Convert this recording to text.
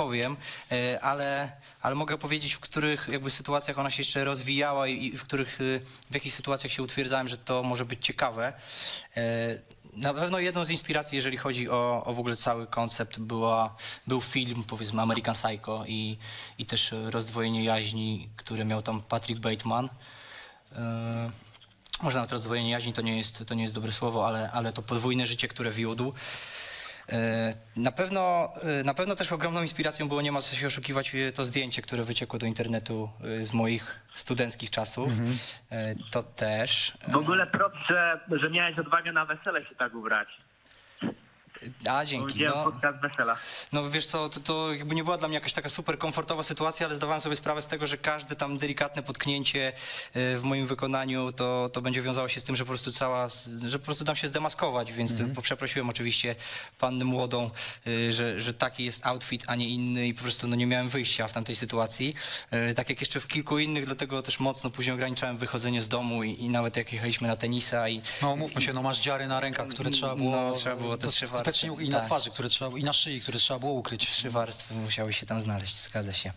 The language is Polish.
powiem, e, ale, ale mogę powiedzieć, w których jakby sytuacjach ona się jeszcze rozwijała i, w których, e, w jakich sytuacjach się utwierdzałem, że to może być ciekawe. E, Na pewno jedną z inspiracji, jeżeli chodzi o, o w ogóle cały koncept, była, był film, powiedzmy, American Psycho i, i też rozdwojenie jaźni, które miał tam Patrick Bateman. Może nawet rozdwojenie jaźni to nie jest, to nie jest dobre słowo, ale, ale to podwójne życie, które wiódł. E, Na pewno, e, na pewno też ogromną inspiracją było, nie ma co się oszukiwać, e, to zdjęcie, które wyciekło do internetu z moich studenckich czasów. E, To też. W ogóle props, że, że miałeś odwagę na wesele się tak ubrać. A, dzięki. Widziałem No, wesela. no wiesz co, to, to jakby nie była dla mnie jakaś taka super komfortowa sytuacja, ale zdawałem sobie sprawę z tego, że każde tam delikatne potknięcie e, w moim wykonaniu to, to będzie wiązało się z tym, że po prostu cała, że po prostu dam się zdemaskować, więc Mhm. przeprosiłem oczywiście pannę młodą, e, że, że taki jest outfit, a nie inny i po prostu no, nie miałem wyjścia w tamtej sytuacji. E, Tak jak jeszcze w kilku innych, dlatego też mocno później ograniczałem wychodzenie z domu i, i nawet jak jechaliśmy na tenisa i No mówmy się, no masz dziary na rękach, które trzeba było... No, trzeba było te to trzy I na tak. twarzy, które trzeba, i na szyi, które trzeba było ukryć. trzy warstwy musiały się tam znaleźć, zgadza się.